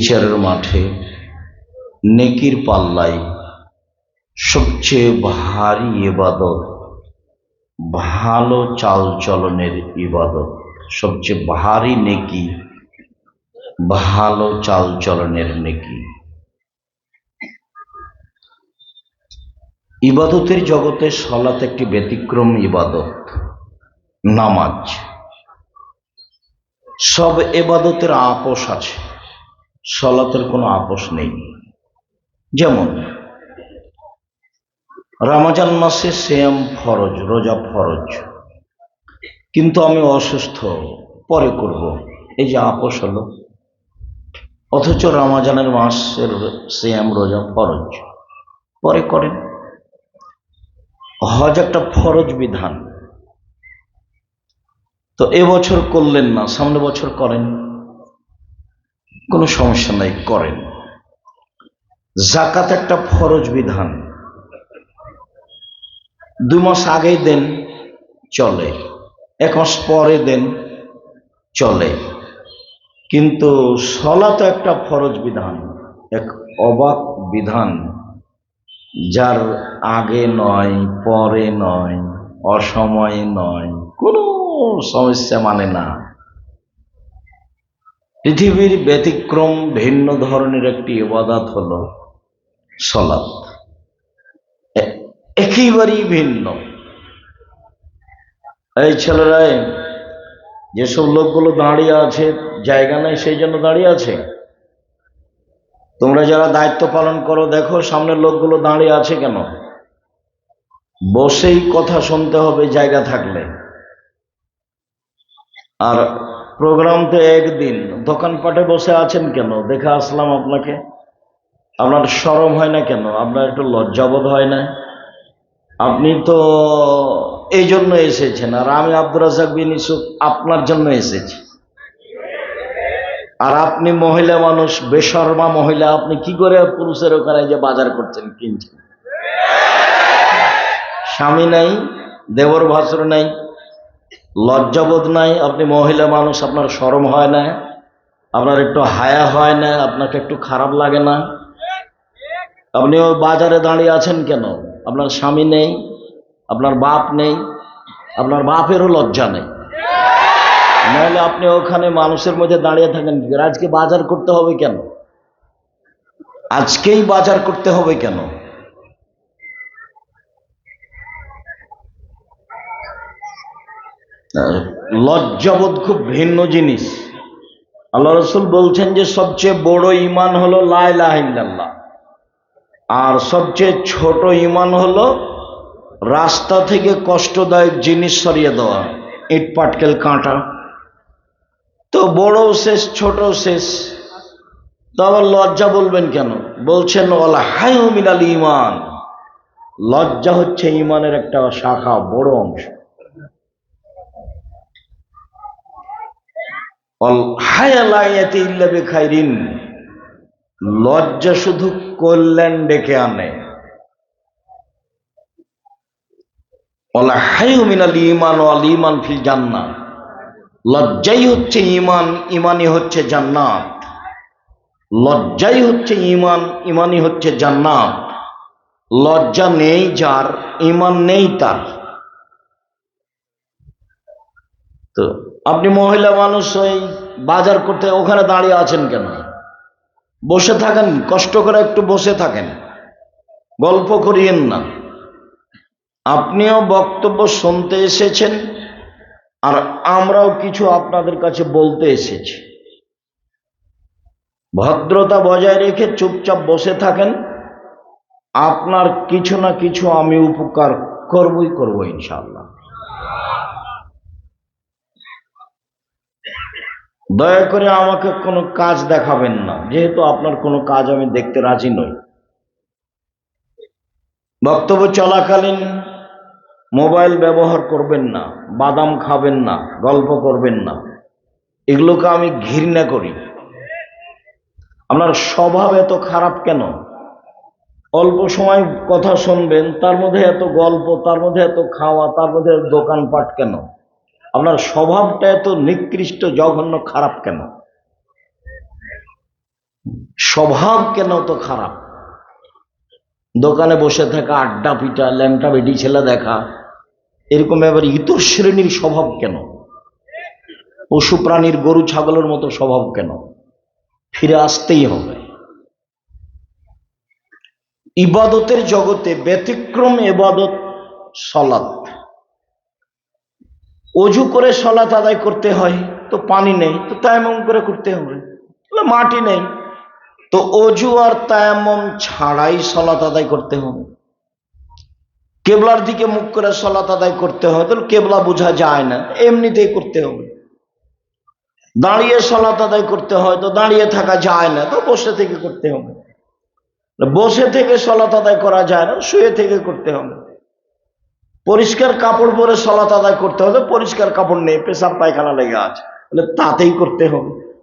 বিচারের মাঠে নেকির পাল্লাই সবচেয়ে ভারী ইবাদত, ভালো চাল চলনের ইবাদত, সবচেয়ে ভারী নেকি, ভালো চাল চলনের নেকি। ইবাদতের জগতে সলাত একটি ব্যতিক্রম ইবাদত, নামাজ। সব এবাদতের আপোষ আছে। সলাতের কোনো আপোষ নেই। যেমন, রামাজান মাসে সেম ফরজ, রোজা ফরজ। কিন্তু আমি অসুস্থ, পরে করব। এই যে আপোষ হলো। অথচ রামাজানের মাসের সেম রোজা ফরজ। পরে করেন। হজ একটা ফরজ বিধান। তো এবছর করলেন না, সামনে বছর করেন। কোনো সমস্যা নাই, করেন। জাকাত একটা ফরজ বিধান। দুই মাস আগেই দেন, চলে। এক মাস পরে দেন, চলে। কিন্তু সলা তো একটা ফরজ বিধান, এক অবাক বিধান, যার আগে নয়, পরে নয়, অসময়ে নয়, কোনো সমস্যা মানে না। পৃথিবীর ব্যতিক্রম ভিন্ন ধরনের একটি ইবাদত হল সলাৎ। একেবারেই ভিন্ন। এই ছেলেরাই যেসব লোকগুলো দাঁড়িয়ে আছে, জায়গা নেই, সেই জন্য দাঁড়িয়ে আছে? তোমরা যারা দায়িত্ব পালন করো, দেখো সামনের লোকগুলো দাঁড়িয়ে আছে কেন? বসেই কথা শুনতে হবে জায়গা থাকলে। আর প্রোগ্রাম তো একদিন। দোকানপাটে বসে আছেন কেন? দেখে আসলাম আপনাকে। আপনার সরম হয় না কেন? আপনার একটু লজ্জাবোধ হয় না? আপনি তো এই জন্য এসেছেন। আর আমি আব্দুর রাজাক বিন ইসুফ আপনার জন্য এসেছি। আর আপনি মহিলা মানুষ, বেশর্মা মহিলা, আপনি কি করে পুরুষের ওখানে যে বাজার করছেন কিনছেন? স্বামী নাই, দেবর ভাসুর নাই। লজ্জাবোধ নাই, আপনি মহিলা মানুষ, আপনার শরম হয় না, আপনার একটু হায়া হয় না, আপনাকে একটু খারাপ লাগে না। আপনি ওই বাজারে দাঁড়িয়ে আছেন কেন? আপনার স্বামী নেই, আপনার বাপ নেই, আপনার বাপেরও লজ্জা নেই। নাহলে আপনি ওখানে মানুষের মধ্যে দাঁড়িয়ে থাকেন আজকে বাজার করতে হবে কেন? আজকেই বাজার করতে হবে কেন? লজ্জাবোধ খুব ভিন্ন জিনিস। আল্লাহ রসুল বলছেন যে সবচেয়ে বড় ইমান হলো লাইলাহিল্লাহ আর সবচেয়ে ছোট ইমান হলো রাস্তা থেকে কষ্টদায়ক জিনিস সরিয়ে দেওয়া, ইট, পাটকেল, কাঁটা। তো বড়ও শেষ, ছোটও শেষ। তো আবার লজ্জা বলবেন কেন? বলছেন ওলা হায় মিনাল ইমান লজ্জা হচ্ছে ইমানের একটা শাখা, বড় অংশ। লজ্জা শুধু কল্যাণ ডেকে আনে। ইমান ফিল জান্নাত লজ্জাই হচ্ছে ইমান ইমানই হচ্ছে জান্নাত। লজ্জাই হচ্ছে ইমান ইমানই হচ্ছে জান্নাত। লজ্জা নেই যার ইমান নেই তার। তো আপনি মহিলা মানুষ ওই বাজার করতে ওখানে দাঁড়িয়ে আছেন কেন? বসে থাকেন, কষ্ট করে একটু বসে থাকেন। গল্প করিয়েন না। আপনিও বক্তব্য শুনতে এসেছেন আর আমরাও কিছু আপনাদের কাছে বলতে এসেছি। ভদ্রতা বজায় রেখে চুপচাপ বসে থাকেন। আপনার কিছু না কিছু আমি উপকার করবই, করব ইনশাআল্লাহ। দয়া করে আমাকে কোনো কাজ দেখাবেন না। যেহেতু আপনার কোনো কাজ আমি দেখতে রাজি নই। বক্তব্য চলাকালীন মোবাইল ব্যবহার করবেন না, বাদাম খাবেন না, গল্প করবেন না। এগুলোকে আমি ঘৃণা করি। আপনার স্বভাব এত খারাপ কেন? অল্প সময় কথা শুনবেন, তার মধ্যে এত গল্প, তার মধ্যে এত খাওয়া, তার মধ্যে দোকানপাট কেন? আপনার স্বভাবটা এত নিকৃষ্ট, জঘন্য, খারাপ কেন? স্বভাব কেন তো খারাপ? দোকানে বসে থাকা, আড্ডা পিটা, ল্যাংটা বেটি ছেলে দেখা, এরকম এবার ইতর শ্রেণির স্বভাব কেন? পশু প্রাণীর, গরু ছাগলের মতো স্বভাব কেন? ফিরে আসতেই হবে। ইবাদতের জগতে ব্যতিক্রম এবাদত সলাৎ অজু করে সলাৎ আদায় করতে হয়, তো পানি নেই, তো তায়ামম করে করতে হবে। মাটি নেই। তো অজু আর তায়ামম ছাড়াই সলাৎ আদায় করতে হবে। কেবলার দিকে মুখ করে সলাৎ আদায় করতে হয় তাহলে কেবলা বোঝা যায় না, এমনিতেই করতে হবে। দাঁড়িয়ে সলাৎ আদায় করতে হয়, তো দাঁড়িয়ে থাকা যায় না, তো বসে থেকে করতে হবে। বসে থেকে সলাৎ আদায় করা যায় না, শুয়ে থেকে করতে হবে। পরিষ্কার কাপড় পরে সলাৎ আদায় করতে হবে, পরিষ্কার কাপড় নেই, পেশাব পায়খানা লেগে আছে। তাহলে তাতেই করতে হবে।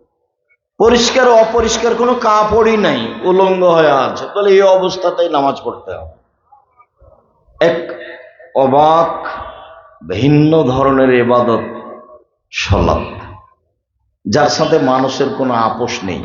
পরিষ্কার অপরিষ্কার কোনো কাপড়ই নাই, উলঙ্গ হয়ে আছে। তাহলে এই অবস্থাতেই নামাজ পড়তে হবে। এক অবাক, ভিন্ন ধরনের এবাদত সলাৎ। যার সাথে মানুষের কোনো আপোষ নেই।